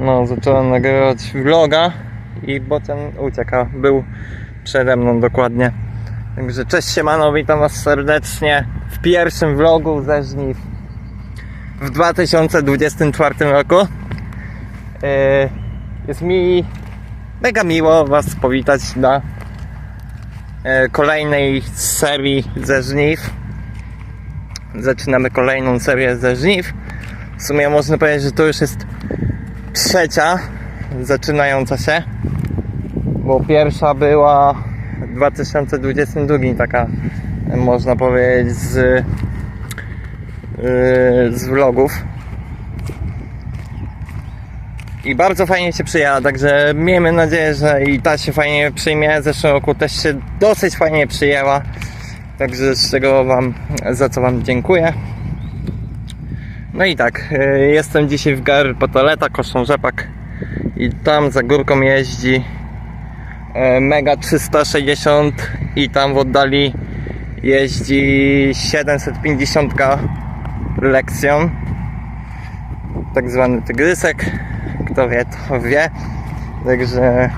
No, zacząłem nagrywać vloga i potem ucieka. Był przede mną dokładnie. Także cześć siemano, witam was serdecznie w pierwszym vlogu ze Żniw w 2024 roku. Yy, Jest mi mega miło was powitać na e, kolejnej serii ze Żniw. Zaczynamy kolejną serię ze Żniw. W sumie można powiedzieć, że to już jest trzecia zaczynająca się, bo pierwsza była w 2022 taka można powiedzieć z, yy, z vlogów i bardzo fajnie się przyjęła, także miejmy nadzieję, że i ta się fajnie przyjmie, w zeszłym roku też się dosyć fajnie przyjęła, także z czego wam, za co wam dziękuję. No i tak, y, jestem dzisiaj w Gary Potoleta, Koszą Rzepak. I tam za górką jeździ e, Mega 360 i tam w oddali jeździ 750 Lexion tak zwany tygrysek kto wie to wie. Także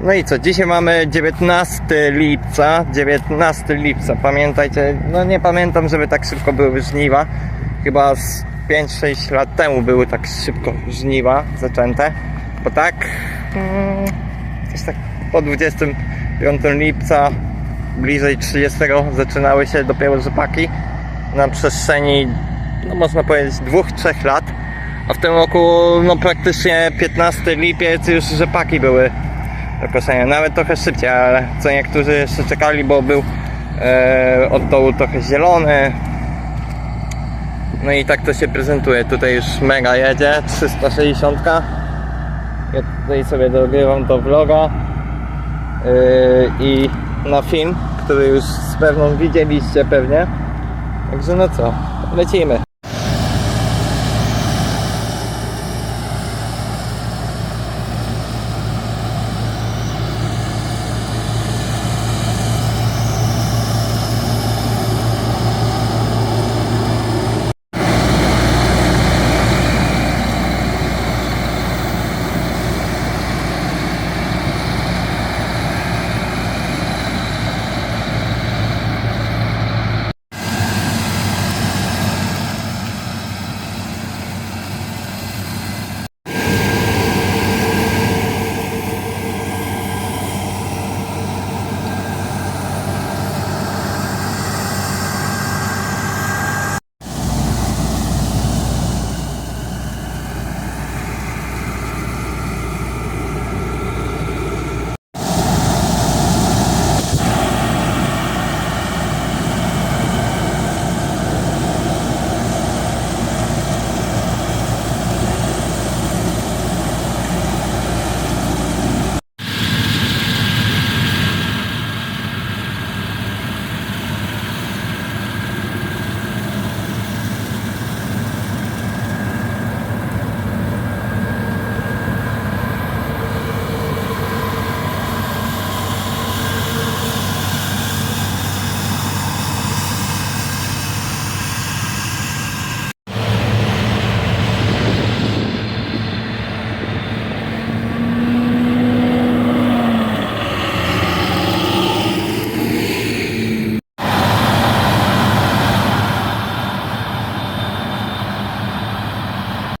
no i co, dzisiaj mamy 19 lipca 19 lipca, pamiętajcie no nie pamiętam, żeby tak szybko były żniwa chyba z 5-6 lat temu były tak szybko żniwa zaczęte. Bo tak mm, gdzieś tak po 25 lipca bliżej 30 zaczynały się dopiero rzepaki na przestrzeni no można powiedzieć 2-3 lat. A w tym roku no praktycznie 15 lipiec już rzepaki były do koszenia, nawet trochę szybciej, ale co niektórzy jeszcze czekali, bo był e, od dołu trochę zielony no i tak to się prezentuje. Tutaj już mega jedzie, 360. Ja tutaj sobie dogrywam do vloga yy, i na film, który już z pewną widzieliście pewnie. Także no co, lecimy.